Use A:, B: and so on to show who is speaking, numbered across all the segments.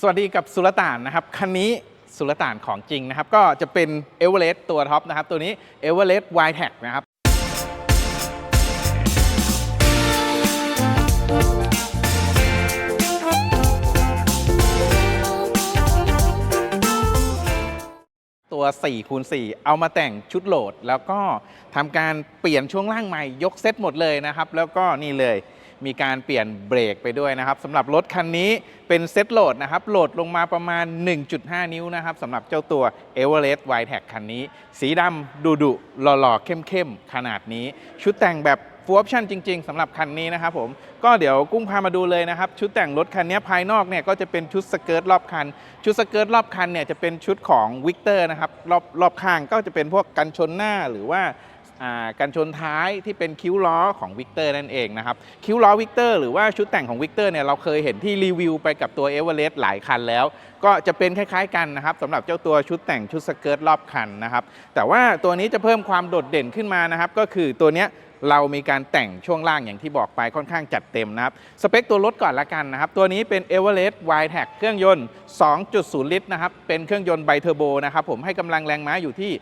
A: สวัสดีกับสุลต่านนะครับคันนี้สุลต่านของจริงนะครับ ก็จะเป็นเอเวอเรสต์ตัวท็อปนะครับ ตัวนี้เอเวอเรสต์ไวแท็กนะครับ ตัว4คูณ4เอามาแต่งชุดโหลด แล้วก็ทำการเปลี่ยนช่วงล่างใหม่ยกเซตหมดเลยนะครับ แล้วก็นี่เลย มีการเปลี่ยนเบรกไปด้วยนะครับสำหรับรถคันนี้เป็นเซตโหลดนะครับโหลดลงมาประมาณ 1.5 นิ้วนะครับสำหรับเจ้าตัว e v e r e s t w i t e c คันนี้ สีดำดุดุๆหล่อๆ เข้มๆ ขนาดนี้ ชุดแต่งแบบฟูลออปชั่นจริง ๆสำหรับคันนี้นะครับผมก็เดี๋ยวกุ้งพามาดูเลยนะครับ ชุดแต่งรถคันนี้ภายนอกเนี่ยก็จะเป็นชุดสเกิร์ตรอบคัน ชุดสเกิร์ตรอบคันเนี่ยจะเป็นชุดของวิกเตอร์นะครับรอบรอบข้างก็จะเป็นพวกกันชนหน้าหรือว่า กันชนท้ายที่เป็นคิ้วล้อของวิกเตอร์นั่นเองนะครับ คิ้วล้อวิกเตอร์หรือว่าชุดแต่งของวิกเตอร์เนี่ยเราเคยเห็นที่รีวิวไปกับตัวเอเวอเรสต์หลายคันแล้ว ก็จะเป็นคล้ายๆกันนะครับสำหรับเจ้าตัวชุดแต่งชุดสเกิร์ตรอบคันนะครับ แต่ว่าตัวนี้จะเพิ่มความโดดเด่นขึ้นมานะครับ ก็คือตัวเนี้ย เรามีการแต่งช่วงล่างอย่างที่บอกไปค่อนข้างจัดเต็มนะครับ สเปคตัวรถก่อนละกันนะครับ ตัวนี้เป็น e v e r e s t w i t e c เครื่องยนต์ 2.0 ลิตรนะครับ เป็นเครื่องยนต์ไบเทอร์โบนะครับ ผมให้กำลังแรงม้าอยู่ที่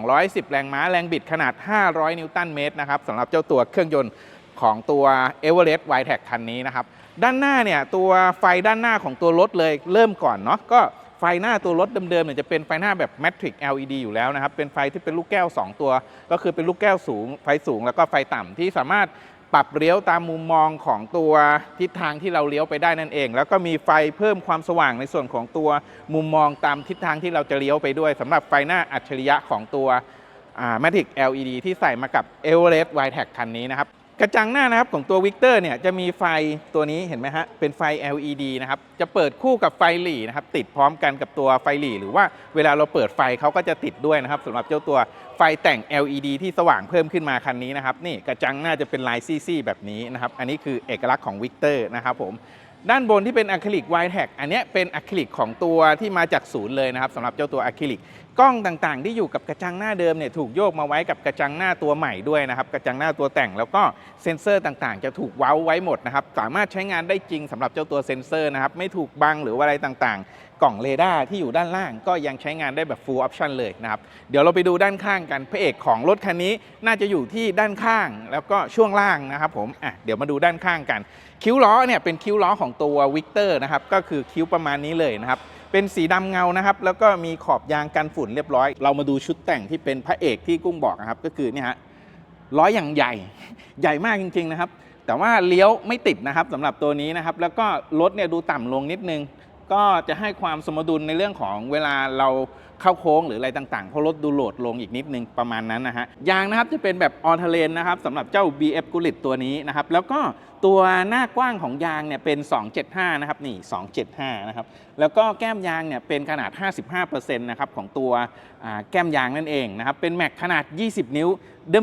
A: 210 แรงม้าแรงบิดขนาด 500 นิวตันเมตรนะครับสำหรับเจ้าตัวเครื่องยนต์ของตัว e v e r e s t w i t e c คันนี้นะครับ ด้านหน้าเนี่ยตัวไฟด้านหน้าของตัวรถเลยเริ่มก่อนเนาะก็ ไฟหน้าตัวรถเดิมๆเนี่ยจะเป็นไฟหน้าแบบ Matrix LED อยู่แล้วนะครับ เป็นไฟที่เป็นลูกแก้ว 2 ตัว ก็คือเป็นลูกแก้วสูง ไฟสูงแล้วก็ไฟต่ำที่สามารถปรับเลี้ยวตามมุมมองของตัวทิศทางที่เราเลี้ยวไปได้นั่นเอง แล้วก็มีไฟเพิ่มความสว่างในส่วนของตัวมุมมองตามทิศทางที่เราจะเลี้ยวไปด้วยสำหรับไฟหน้าอัจฉริยะของตัวอ่า Matrix LED ที่ใส่มากับ e v e r e s t w i t e c คันนี้นะครับ กระจังหน้านะครับของตัววิกเตอร์เนี่ยจะมีไฟตัวนี้เห็นไหมฮะเป็นไฟ LED นะครับจะเปิดคู่กับไฟหลีนะครับติดพร้อมกันกับตัวไฟหลีหรือว่าเวลาเราเปิดไฟเขาก็จะติดด้วยนะครับสำหรับเจ้าตัวไฟแต่ง LED ที่สว่างเพิ่มขึ้นมาคันนี้นะครับนี่กระจังหน้าจะเป็นลายซี่ๆแบบนี้นะครับอันนี้คือเอกลักษณ์ของวิกเตอร์นะครับผม ด้านบนที่เป็นอะคริลิกไวท์แท็กอันนี้เป็นอะคริลิกของตัวที่มาจากศูนย์เลยนะครับสำหรับเจ้าตัวอะคริลิกกล้องต่างๆ ที่อยู่กับกระจังหน้าเดิมเนี่ยถูกโยกมาไว้กับกระจังหน้าตัวใหม่ด้วยนะครับกระจังหน้าตัวแต่งแล้วก็เซ็นเซอร์ต่างๆ จะถูกเว้าไว้หมดนะครับสามารถใช้งานได้จริงสำหรับเจ้าตัวเซ็นเซอร์นะครับไม่ถูกบังหรือว่าอะไรต่างๆกล่องเรดาร์ที่อยู่ด้านล่างก็ยังใช้งานได้แบบ full option เลยนะครับ เดี๋ยวเราไปดูด้านข้างกันพระเอกของรถคันนี้น่าจะอยู่ที่ด้านข้างแล้วก็ช่วงล่างนะครับผมอะเดี๋ยวมาดูด้านข้างกัน คิ้วล้อเนี่ยเป็นคิ้วล้อของตัววิกเตอร์นะครับก็คือคิ้วประมาณนี้เลยนะครับเป็นสีดำเงานะครับ แล้วก็มีขอบยางกันฝุ่นเรียบร้อย เรามาดูชุดแต่งที่เป็นพระเอกที่กุ้งบอกนะครับ ก็คือเนี่ยฮะล้ออย่างใหญ่ใหญ่มากจริง ๆนะครับ แต่ว่าเลี้ยวไม่ติดนะครับสำหรับตัวนี้นะครับ แล้วก็รถเนี่ยดูต่ำลงนิดนึง ก็จะให้ความสมดุลในเรื่องของเวลาเรา เข้าโค้งหรืออะไรต่างๆ เพราะรถดูโหลดลงอีกนิดนึงประมาณนั้นนะฮะ ยางนะครับจะเป็นแบบออ t เ r นนะครับสำหรับเจ้า BF g u l i t ตัวนี้นะครับ แล้วก็ตัวหน้ากว้างของยางเนี่ยเป็น 275 นะครับ นี่ 275 นะครับ แล้วก็แก้มยางเนี่ยเป็นขนาด 55%นะครับของตัวแก้มยางนั่นเองนะครับ เป็นแม็กขนาด 20 นิ้ว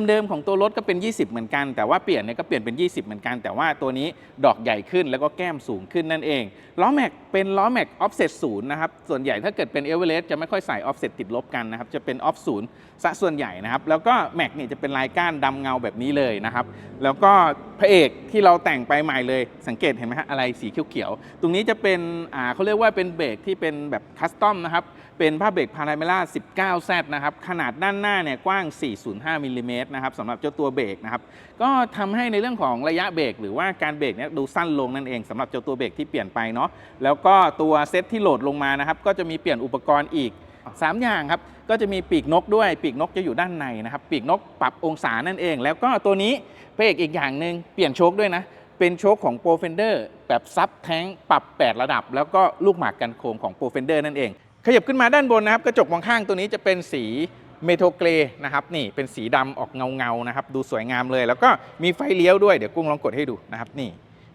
A: เดิมๆของตัวรถก็เป็น 20 เหมือนกัน แต่ว่าเปลี่ยนเนี่ยก็เปลี่ยนเป็น 20 เหมือนกัน แต่ว่าตัวนี้ดอกใหญ่ขึ้นแล้วก็แก้มสูงขึ้นนั่นเอง ล้อแม็กเป็นล้อแม็กออฟเซตศูนย์นะครับ ส่วนใหญ่ถ้าเกิดเป็นเอเวอเรสต์จะไม่ค่อยใส่ออฟเซตติดลบกันนะครับ จะเป็นออฟศูนย์ซะส่วนใหญ่นะครับ แล้วก็แม็กเนี่ยจะเป็นลายก้านดำเงาแบบนี้เลยนะครับ แล้วก็พระเอกที่เราแต่งไปใหม่เลย สังเกตเห็นไหมฮะอะไรสีเขียวๆ ตรงนี้จะเป็นอ่าเขาเรียกว่าเป็นเบรกที่เป็นแบบคัสตอมนะครับ เป็นผ้าเบรกพาราเมล่า 19Z นะครับ ขนาดด้านหน้าเนี่ยกว้าง 405มิลลิเมตรนะครับสำหรับเจ้าตัวเบรกนะครับ ก็ทำให้ในเรื่องของระยะเบรกหรือว่าการเบรกเนี่ยดูสั้นลงนั่นเองสำหรับเจ้าตัวเบรกที่เปลี่ยนไปเนาะ แล้วก็ตัวเซตที่โหลดลงมานะครับ ก็จะมีเปลี่ยนอุปกรณ์อีก 3อย่างครับ ก็จะมีปีกนกด้วย ปีกนกจะอยู่ด้านในนะครับ ปีกนกปรับองศานั่นเอง แล้วก็ตัวนี้พระเอกอีกอย่างหนึ่งเปลี่ยนโชคด้วยนะ เป็นโชคของ Pro Fender แบบซับแท้งปรับ 8 ระดับ แล้วก็ลูกหมากกันโคมของ Pro Fender นั่นเอง ขยับขึ้นมาด้านบนนะครับ กระจกมองข้างตัวนี้จะเป็นสีเมโทเกรนะครับนี่เป็นสีดำออกเงาเงาๆนะครับ ดูสวยงามเลย แล้วก็มีไฟเลี้ยวด้วยเดี๋ยวกุ้งลองกดให้ดูนะครับนี่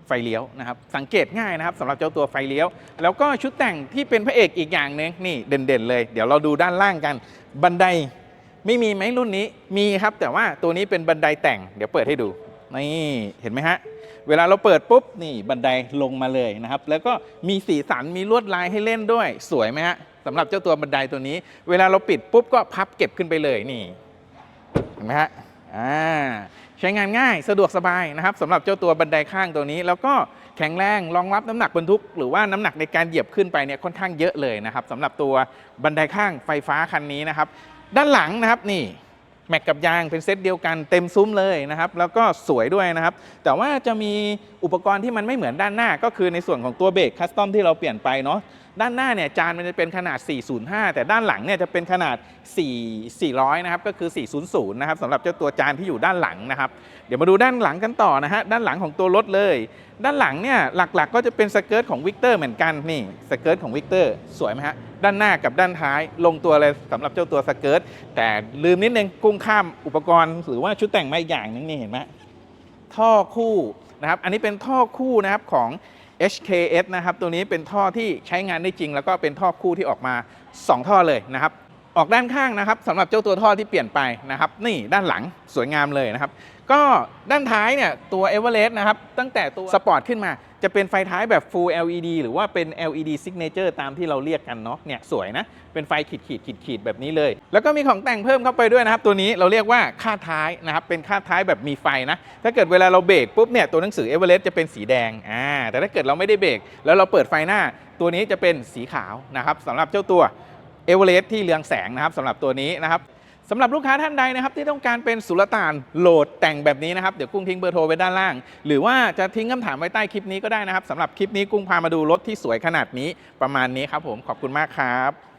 A: ไฟเลี้ยวนะครับสังเกตง่ายนะครับสำหรับเจ้าตัวไฟเลี้ยว แล้วก็ชุดแต่งที่เป็นพระเอกอีกอย่างหนึงนี่เด่นๆเลย เดี๋ยวเราดูด้านล่างกัน บันไดไม่มีไหมรุ่นนี้มีครับ แต่ว่าตัวนี้เป็นบันไดแต่งเดี๋ยวเปิดให้ดูนี่เห็นไหมฮะเวลาเราเปิดปุ๊บนี่บันไดลงมาเลยนะครับ แล้วก็มีสีสันมีลวดลายให้เล่นด้วย สวยไหมฮะสำหรับเจ้าตัวบันไดตัวนี้ เวลาเราปิดปุ๊บก็พับเก็บขึ้นไปเลยนี่เห็นไหมฮะอ่า ใช้งานง่ายสะดวกสบายนะครับสำหรับเจ้าตัวบันไดข้างตัวนี้ แล้วก็แข็งแรงรองรับน้ำหนักบรรทุก หรือว่าน้ำหนักในการเหยียบขึ้นไปเนี่ยค่อนข้างเยอะเลยนะครับสำหรับตัวบันไดข้างไฟฟ้าคันนี้นะครับ ด้านหลังนะครับนี่ แม็กกับยางเป็นเซตเดียวกันเต็มซุ้มเลยนะครับ แล้วก็สวยด้วยนะครับ แต่ว่าจะมีอุปกรณ์ที่มันไม่เหมือนด้านหน้า ก็คือในส่วนของตัวเบรกคัสตอมที่เราเปลี่ยนไปเนาะด้านหน้าเนี่ยจานมันจะเป็นขนาด 405 แต่ด้านหลังเนี่ยจะเป็นขนาด 4 400 นะครับ ก็คือ 400 นะครับสำหรับเจ้าตัวจานที่อยู่ด้านหลังนะครับ เดี๋ยวมาดูด้านหลังกันต่อนะฮะด้านหลังของตัวรถเลย ด้านหลังเนี่ยหลักๆ ก็จะเป็นสเกิร์ตของวิกเตอร์เหมือนกันนี่สเกิร์ตของวิกเตอร์สวยไหมฮะด้านหน้ากับด้านท้ายลงตัวเลยสำหรับเจ้าตัวสเกิร์ตแต่ลืมนิดนึงกุ้งข้ามอุปกรณ์ หรือว่าชุดแต่งมาอีกอย่างนึงนี่เห็นไหมท่อคู่นะครับอันนี้เป็นท่อคู่นะครับของ HKS นะครับตัวนี้เป็นท่อที่ใช้งานได้จริง แล้วก็เป็นท่อคู่ที่ออกมา 2 ท่อเลยนะครับ ออกด้านข้างนะครับสำหรับเจ้าตัวท่อที่เปลี่ยนไปนะครับ นี่ด้านหลังสวยงามเลยนะครับ ก็ด้านท้ายเนี่ยตัว e v e r e s t นะครับ ตั้งแต่ตัวสปอร์ตขึ้นมา จะเป็นไฟท้ายแบบ Full LED หรือว่าเป็น LED Signature ตามที่เราเรียกกันเนาะเนี่ยสวยนะ เป็นไฟขีดขีดขีดขีดแบบนี้เลย แล้วก็มีของแต่งเพิ่มเข้าไปด้วยนะครับ ตัวนี้เราเรียกว่าค่าท้ายนะครับ เป็นค่าท้ายแบบมีไฟนะ ถ้าเกิดเวลาเราเบรกปุ๊บเนี่ยตัวหนังสือ e v e r e s t จะเป็นสีแดงอ่าแต่ถ้าเกิดเราไม่ได้เบรกแล้วเราเปิดไฟหน้า ตัวนี้จะเป็นสีขาวนะครับสำหรับเจ้าตัว เอเวอเรสต์ที่เรืองแสงนะครับสำหรับตัวนี้นะครับสำหรับลูกค้าท่านใดนะครับที่ต้องการเป็นสุลต่านโหลดแต่งแบบนี้นะครับเดี๋ยวกุ้งทิ้งเบอร์โทรไว้ด้านล่าง หรือว่าจะทิ้งคำถามไว้ใต้คลิปนี้ก็ได้นะครับสำหรับคลิปนี้กุ้งพามาดูรถที่สวยขนาดนี้ประมาณนี้ครับผมขอบคุณมากครับ